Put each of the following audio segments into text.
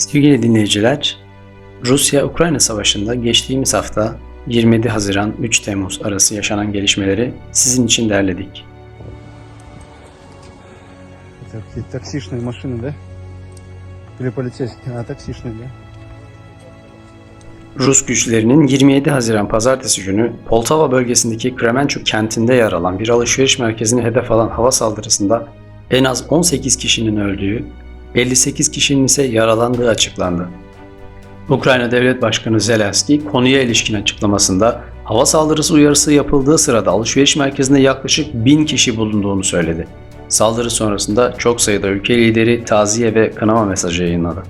Sevgili dinleyiciler, Rusya-Ukrayna Savaşı'nda geçtiğimiz hafta 27 Haziran 3 Temmuz arası yaşanan gelişmeleri sizin için derledik. Это какие-то таксишные машины, да? Или полицейские? А, таксишные, да? Rus güçlerinin 27 Haziran pazartesi günü Poltava bölgesindeki Kremenchuk kentinde yer alan bir alışveriş merkezini hedef alan hava saldırısında en az 18 kişinin öldüğü, 58 kişinin ise yaralandığı açıklandı. Ukrayna Devlet Başkanı Zelenski konuya ilişkin açıklamasında hava saldırısı uyarısı yapıldığı sırada alışveriş merkezinde yaklaşık 1000 kişi bulunduğunu söyledi. Saldırı sonrasında çok sayıda ülke lideri taziye ve kınama mesajı yayınladı.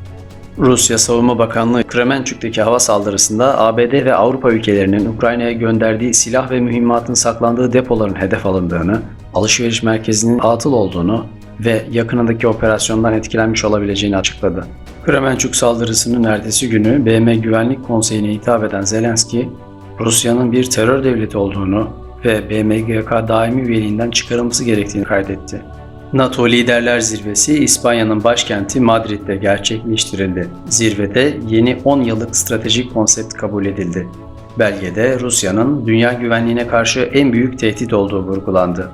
Rusya Savunma Bakanlığı Kremenchuk'taki hava saldırısında ABD ve Avrupa ülkelerinin Ukrayna'ya gönderdiği silah ve mühimmatın saklandığı depoların hedef alındığını, alışveriş merkezinin atıl olduğunu ve yakınındaki operasyondan etkilenmiş olabileceğini açıkladı. Kremenchuk saldırısının ertesi günü BM Güvenlik Konseyi'ne hitap eden Zelenski, Rusya'nın bir terör devleti olduğunu ve BMGK daimi üyeliğinden çıkarılması gerektiğini kaydetti. NATO Liderler Zirvesi İspanya'nın başkenti Madrid'de gerçekleştirildi. Zirvede yeni 10 yıllık stratejik konsept kabul edildi. Belgede Rusya'nın dünya güvenliğine karşı en büyük tehdit olduğu vurgulandı.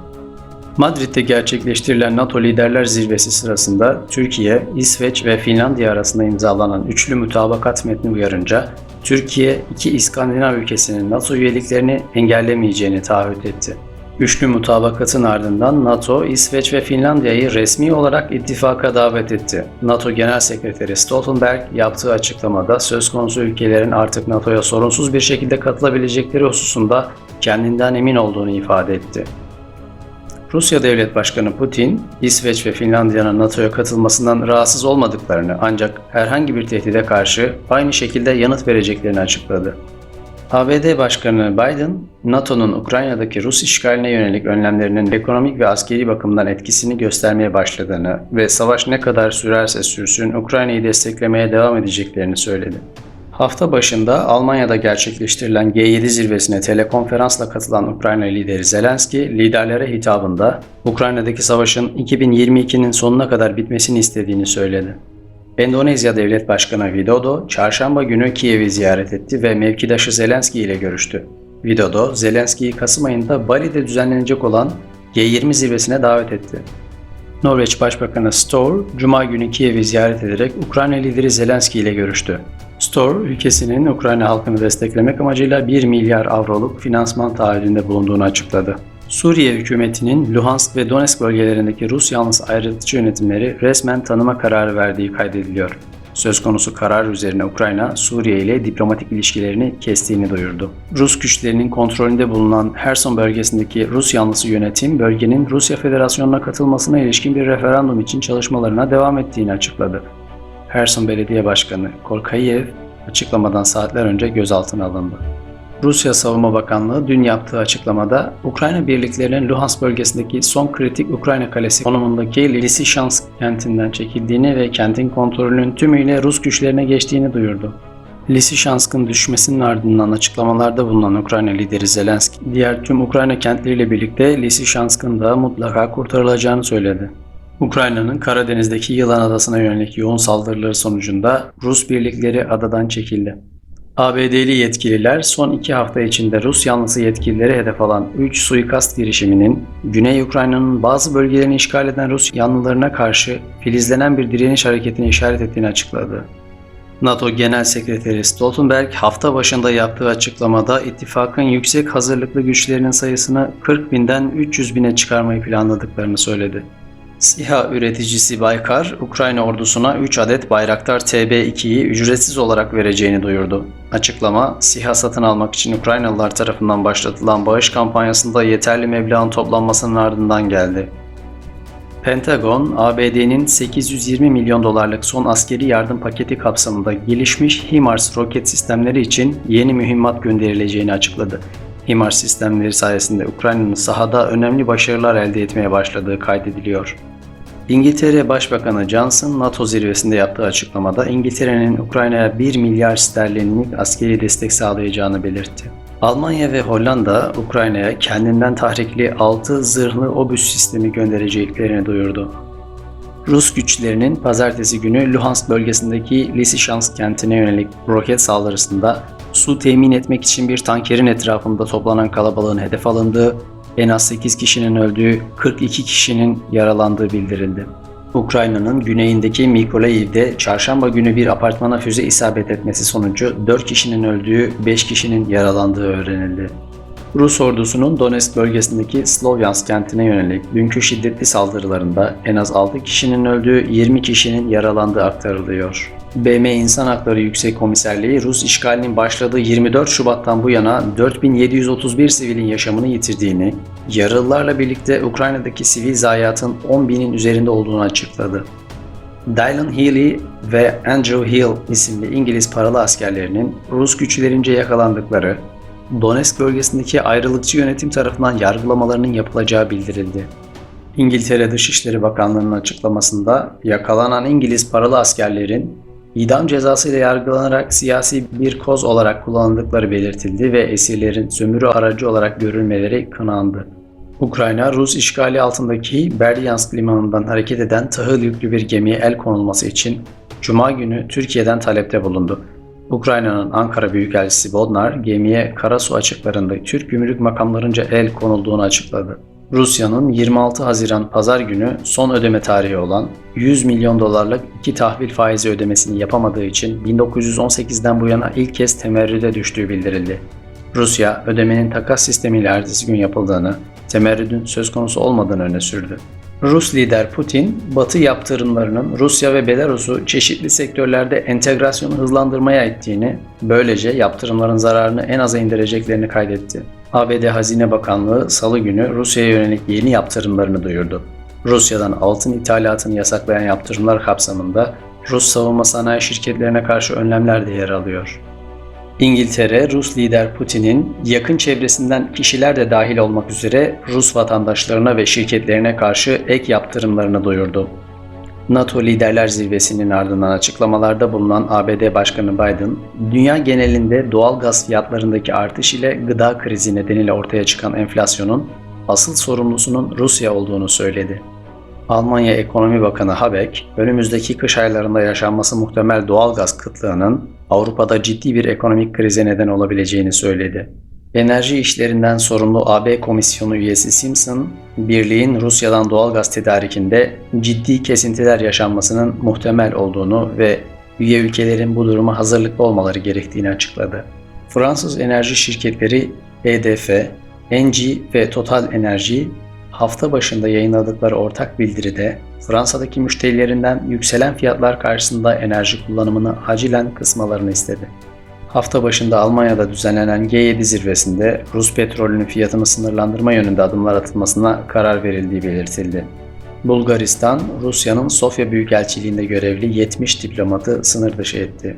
Madrid'de gerçekleştirilen NATO Liderler Zirvesi sırasında Türkiye, İsveç ve Finlandiya arasında imzalanan üçlü mutabakat metni uyarınca Türkiye iki İskandinav ülkesinin NATO üyeliklerini engellemeyeceğini taahhüt etti. Üçlü mutabakatın ardından NATO, İsveç ve Finlandiya'yı resmi olarak ittifaka davet etti. NATO Genel Sekreteri Stoltenberg yaptığı açıklamada söz konusu ülkelerin artık NATO'ya sorunsuz bir şekilde katılabilecekleri hususunda kendinden emin olduğunu ifade etti. Rusya Devlet Başkanı Putin, İsveç ve Finlandiya'nın NATO'ya katılmasından rahatsız olmadıklarını ancak herhangi bir tehdide karşı aynı şekilde yanıt vereceklerini açıkladı. ABD Başkanı Biden, NATO'nun Ukrayna'daki Rus işgaline yönelik önlemlerinin ekonomik ve askeri bakımdan etkisini göstermeye başladığını ve savaş ne kadar sürerse sürsün Ukrayna'yı desteklemeye devam edeceklerini söyledi. Hafta başında Almanya'da gerçekleştirilen G7 zirvesine telekonferansla katılan Ukrayna lideri Zelenski, liderlere hitabında Ukrayna'daki savaşın 2022'nin sonuna kadar bitmesini istediğini söyledi. Endonezya Devlet Başkanı Widodo, çarşamba günü Kiev'i ziyaret etti ve mevkidaşı Zelenski ile görüştü. Widodo, Zelenski'yi Kasım ayında Bali'de düzenlenecek olan G20 zirvesine davet etti. Norveç Başbakanı Støre, Cuma günü Kiev'i ziyaret ederek Ukrayna lideri Zelenski ile görüştü. Støre, ülkesinin Ukrayna halkını desteklemek amacıyla 1 milyar avroluk finansman taahhüdünde bulunduğunu açıkladı. Suriye hükümetinin Luhansk ve Donetsk bölgelerindeki Rus yanlısı ayrılıkçı yönetimleri resmen tanıma kararı verdiği kaydediliyor. Söz konusu karar üzerine Ukrayna, Suriye ile diplomatik ilişkilerini kestiğini duyurdu. Rus güçlerinin kontrolünde bulunan Herson bölgesindeki Rus yanlısı yönetim, bölgenin Rusya Federasyonu'na katılmasına ilişkin bir referandum için çalışmalarına devam ettiğini açıkladı. Herson Belediye Başkanı Kolkayev açıklamadan saatler önce gözaltına alındı. Rusya Savunma Bakanlığı dün yaptığı açıklamada Ukrayna birliklerinin Luhansk bölgesindeki son kritik Ukrayna kalesi konumundaki Lysychansk kentinden çekildiğini ve kentin kontrolünün tümüyle Rus güçlerine geçtiğini duyurdu. Lysychansk'ın düşmesinin ardından açıklamalarda bulunan Ukrayna lideri Zelenski, diğer tüm Ukrayna kentleriyle birlikte Lysychansk'ın da mutlaka kurtarılacağını söyledi. Ukrayna'nın Karadeniz'deki Yılan Adası'na yönelik yoğun saldırıları sonucunda Rus birlikleri adadan çekildi. ABD'li yetkililer son iki hafta içinde Rus yanlısı yetkilileri hedef alan 3 suikast girişiminin Güney Ukrayna'nın bazı bölgelerini işgal eden Rus yanlılarına karşı filizlenen bir direniş hareketine işaret ettiğini açıkladı. NATO Genel Sekreteri Stoltenberg hafta başında yaptığı açıklamada ittifakın yüksek hazırlıklı güçlerinin sayısını 40 binden 300 bine çıkarmayı planladıklarını söyledi. SİHA üreticisi Baykar, Ukrayna ordusuna 3 adet Bayraktar TB2'yi ücretsiz olarak vereceğini duyurdu. Açıklama, SİHA satın almak için Ukraynalılar tarafından başlatılan bağış kampanyasında yeterli meblağın toplanmasının ardından geldi. Pentagon, ABD'nin 820 milyon dolarlık son askeri yardım paketi kapsamında gelişmiş HIMARS roket sistemleri için yeni mühimmat gönderileceğini açıkladı. HIMARS sistemleri sayesinde Ukrayna'nın sahada önemli başarılar elde etmeye başladığı kaydediliyor. İngiltere Başbakanı Johnson, NATO zirvesinde yaptığı açıklamada İngiltere'nin Ukrayna'ya 1 milyar sterlinlik askeri destek sağlayacağını belirtti. Almanya ve Hollanda, Ukrayna'ya kendinden tahrikli 6 zırhlı obüs sistemi göndereceklerini duyurdu. Rus güçlerinin pazartesi günü Luhansk bölgesindeki Lysychansk kentine yönelik roket saldırısında su temin etmek için bir tankerin etrafında toplanan kalabalığın hedef alındığı, en az 8 kişinin öldüğü, 42 kişinin yaralandığı bildirildi. Ukrayna'nın güneyindeki Mykolaiev'de çarşamba günü bir apartmana füze isabet etmesi sonucu 4 kişinin öldüğü, 5 kişinin yaralandığı öğrenildi. Rus ordusunun Donetsk bölgesindeki Slovyansk kentine yönelik dünkü şiddetli saldırılarında en az 6 kişinin öldüğü, 20 kişinin yaralandığı aktarılıyor. BM İnsan Hakları Yüksek Komiserliği Rus işgalinin başladığı 24 Şubat'tan bu yana 4731 sivilin yaşamını yitirdiğini, yaralılarla birlikte Ukrayna'daki sivil zayiatın 10 binin üzerinde olduğunu açıkladı. Dylan Healy ve Andrew Hill isimli İngiliz paralı askerlerinin Rus güçlerince yakalandıkları, Donetsk bölgesindeki ayrılıkçı yönetim tarafından yargılamalarının yapılacağı bildirildi. İngiltere Dışişleri Bakanlığı'nın açıklamasında yakalanan İngiliz paralı askerlerin idam cezasıyla yargılanarak siyasi bir koz olarak kullanıldıkları belirtildi ve esirlerin sömürü aracı olarak görülmeleri kınandı. Ukrayna, Rus işgali altındaki Berdyansk limanından hareket eden tahıl yüklü bir gemiye el konulması için Cuma günü Türkiye'den talepte bulundu. Ukrayna'nın Ankara Büyükelçisi Bodnar, gemiye Karasu açıklarında Türk gümrük makamlarınca el konulduğunu açıkladı. Rusya'nın 26 Haziran pazar günü son ödeme tarihi olan 100 milyon dolarlık iki tahvil faizi ödemesini yapamadığı için 1918'den bu yana ilk kez temerrüde düştüğü bildirildi. Rusya, ödemenin takas sistemiyle ertesi gün yapıldığını, temerrüdün söz konusu olmadığını öne sürdü. Rus lider Putin, Batı yaptırımlarının Rusya ve Belarus'u çeşitli sektörlerde entegrasyonu hızlandırmaya ettiğini, böylece yaptırımların zararını en aza indireceklerini kaydetti. ABD Hazine Bakanlığı salı günü Rusya'ya yönelik yeni yaptırımlarını duyurdu. Rusya'dan altın ithalatını yasaklayan yaptırımlar kapsamında Rus savunma sanayi şirketlerine karşı önlemler de yer alıyor. İngiltere, Rus lider Putin'in yakın çevresinden kişiler de dahil olmak üzere Rus vatandaşlarına ve şirketlerine karşı ek yaptırımlarını duyurdu. NATO Liderler Zirvesi'nin ardından açıklamalarda bulunan ABD Başkanı Biden, dünya genelinde doğal gaz fiyatlarındaki artış ile gıda krizi nedeniyle ortaya çıkan enflasyonun asıl sorumlusunun Rusya olduğunu söyledi. Almanya Ekonomi Bakanı Habeck, önümüzdeki kış aylarında yaşanması muhtemel doğal gaz kıtlığının Avrupa'da ciddi bir ekonomik krize neden olabileceğini söyledi. Enerji işlerinden sorumlu AB Komisyonu üyesi Simpson, birliğin Rusya'dan doğal gaz tedarikinde ciddi kesintiler yaşanmasının muhtemel olduğunu ve üye ülkelerin bu duruma hazırlıklı olmaları gerektiğini açıkladı. Fransız enerji şirketleri EDF, Engie ve Total Enerji hafta başında yayınladıkları ortak bildiride Fransa'daki müşterilerinden yükselen fiyatlar karşısında enerji kullanımını acilen kısmalarını istedi. Hafta başında Almanya'da düzenlenen G7 zirvesinde Rus petrolünün fiyatını sınırlandırma yönünde adımlar atılmasına karar verildiği belirtildi. Bulgaristan, Rusya'nın Sofya Büyükelçiliğinde görevli 70 diplomatı sınır dışı etti.